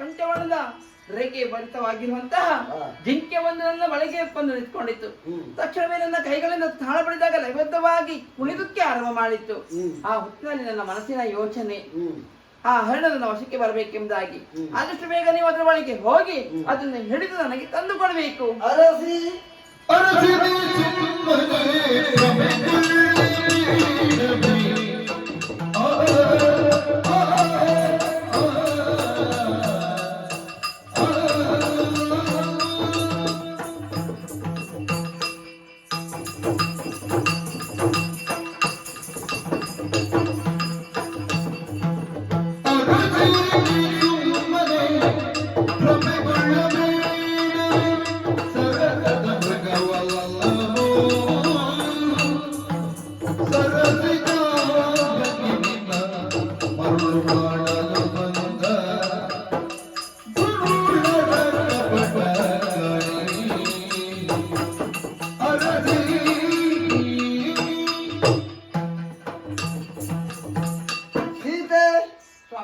ಪಂಚವರ್ಣದ ರೇಖೆ ಭರಿತವಾಗಿರುವಂತಹ. ಜಿಂಕೆ ಒಂದು ನನ್ನ ಬಳಿಗೆ ಬಂದು ನಿಂತ್ಕೊಂಡಿತ್ತು. ತಕ್ಷಣವೇ ನನ್ನ ಕೈಗಳಿಂದ ತಾಳ ಬಡಿದಾಗ ಲಯಬದ್ಧವಾಗಿ ಕುಣಿದುಕ್ಕೆ ಆರಂಭ ಮಾಡಿತ್ತು. ಆ ಹೊತ್ತಿನಲ್ಲಿ ನನ್ನ ಮನಸ್ಸಿನ ಯೋಚನೆ. ಆ ಹರಣ ನನ್ನ ವಶಕ್ಕೆ ಬರಬೇಕೆಂಬುದಾಗಿ. ಆದಷ್ಟು ಬೇಗ ನೀವು ಅದರ ಬಳಿಗೆ ಹೋಗಿ ಅದನ್ನು ಹಿಡಿದು ನನಗೆ ತಂದು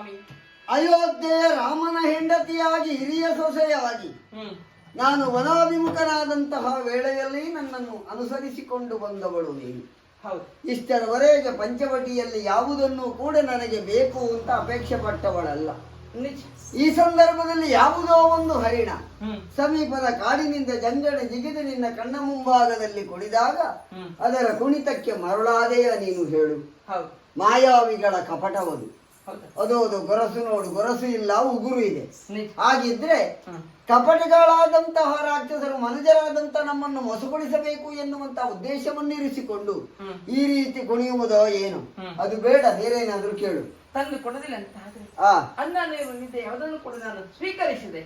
ಸ್ವಾಮಿ. ಅಯೋಧ್ಯೆಯ ರಾಮನ ಹೆಂಡತಿಯಾಗಿ ಹಿರಿಯ ಸೊಸೆಯಾಗಿ ನಾನು ವನಾಭಿಮುಖನಾದಂತಹ ವೇಳೆಯಲ್ಲಿ ನನ್ನನ್ನು ಅನುಸರಿಸಿಕೊಂಡು ಬಂದವಳು ನೀನು. ಇಷ್ಟರವರೆಗೆ ಪಂಚವಟಿಯಲ್ಲಿ ಯಾವುದನ್ನು ಕೂಡ ನನಗೆ ಬೇಕು ಅಂತ ಅಪೇಕ್ಷೆ ಪಟ್ಟವಳಲ್ಲ. ಈ ಸಂದರ್ಭದಲ್ಲಿ ಯಾವುದೋ ಒಂದು ಹರಿಣ ಸಮೀಪದ ಕಾಡಿನಿಂದ ಜಂಜಣ ಜಿಗಿದು ನಿನ್ನ ಕಣ್ಣ ಮುಂಭಾಗದಲ್ಲಿ ಕುಡಿದಾಗ ಅದರ ಕುಣಿತಕ್ಕೆ ಮರುಳಾದೆಯ ನೀನು ಹೇಳು. ಮಾಯಾವಿಗಳ ಕಪಟವದು. ಹೌದು. ಅದು ಅದು ಗೊರಸು ನೋಡು ಗೊರಸು ಇಲ್ಲ ಉಗುರು ಇದೆ. ಹಾಗಿದ್ರೆ ಕಪಟಿಗಳಾದಂತಹ ರಾಕ್ಷಸರು ಮನುಜರಾದಂತ ನಮ್ಮನ್ನು ಮೊಸಗೊಳಿಸಬೇಕು ಎನ್ನುವಂತಹ ಉದ್ದೇಶವನ್ನಿರಿಸಿಕೊಂಡು. ಈ ರೀತಿ ಕುಣಿಯುವುದೋ ಏನು. ಅದು ಬೇಡ ಬೇರೇನಾದ್ರೂ ಕೇಳು. ತಂದು ಕೊಡೋದಿಲ್ಲ ಅಂತ ಅನ್ನ ನೀವು ನಿದ್ದೆ ಯಾವುದನ್ನು ಕೂಡ ನಾನು ಸ್ವೀಕರಿಸಿದೆ.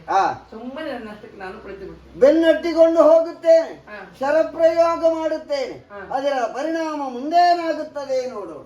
ಸುಮ್ಮನೆ ನನ್ನಷ್ಟಕ್ಕೆ ನಾನು ಕುಳಿತು ಬಿಟ್ಟೆ ಬೆನ್ನಟ್ಟಿಕೊಂಡು ಹೋಗುತ್ತೇನೆ. ಶರಪ್ರಯೋಗ ಮಾಡುತ್ತೇನೆ. ಅದರ ಪರಿಣಾಮ ಮುಂದೇನಾಗುತ್ತದೆ ನೋಡು